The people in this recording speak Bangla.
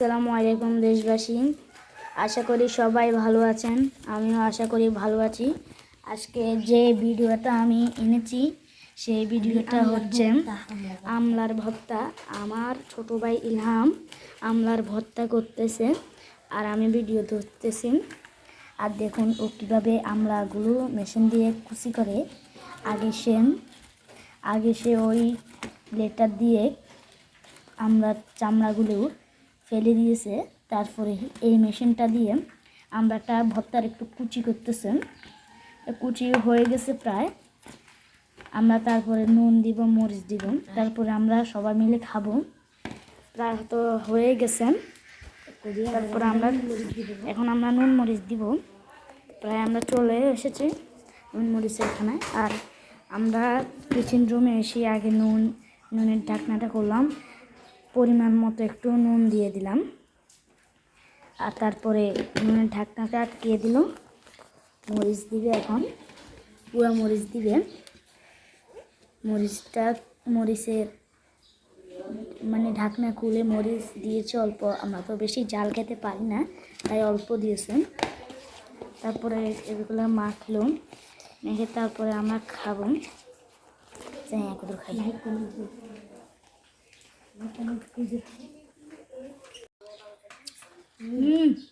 আসসালামু আলাইকুম দেশবাসী। আশা করি সবাই ভালো আছেন। আমিও আশা করি ভালো আছি। আজকে যে ভিডিওটা আমি এনেছি সেই ভিডিওটা হচ্ছে আমলার ভর্তা। আমার ছোট ভাই ইলহাম আমলার ভর্তা করতেছে আর আমি ভিডিও ধরতেছি। আর দেখুন ও কীভাবে আমলাগুলো মেশিন দিয়ে কুচি করে। আগে সে আগে সে ওই লেটার দিয়ে আমরা চামড়াগুলো ফেলে দিয়েছে। তারপরে এই মেশিনটা দিয়ে আমরাটা ভর্তার একটু কুচি করতেছে কুচি হয়ে গেছে প্রায়। আমরা তারপরে নুন দিব, মরিচ দিব। তারপরে আমরা সবাই মিলে খাব। প্রায় তো হয়ে গেছে। তারপরে আমরা এখন আমরা নুন, মরিচ দিব। প্রায় আমরা চলে এসেছি নুন মরিচের এখানে। আর আমরা কিচেন রুমে এসে আগে নুন, নুনের ঢাকনাটা করলাম পরিমাণ মতো একটু নুন দিয়ে দিলাম। আর তারপরে নুনের ঢাকনাটা আটকিয়ে দিল। মরিচ দিবে এখন। পুরা মরিচ দিবে। মরিচটা, মরিচের মানে ঢাকনা খুলে মরিচ দিয়েছে অল্প। আমরা তো বেশি জাল খেতে পারি না, তাই অল্প দিয়েছে। তারপরে এগুলো মাখলো। মেখে তারপরে আমরা খাব। খাই। М -м.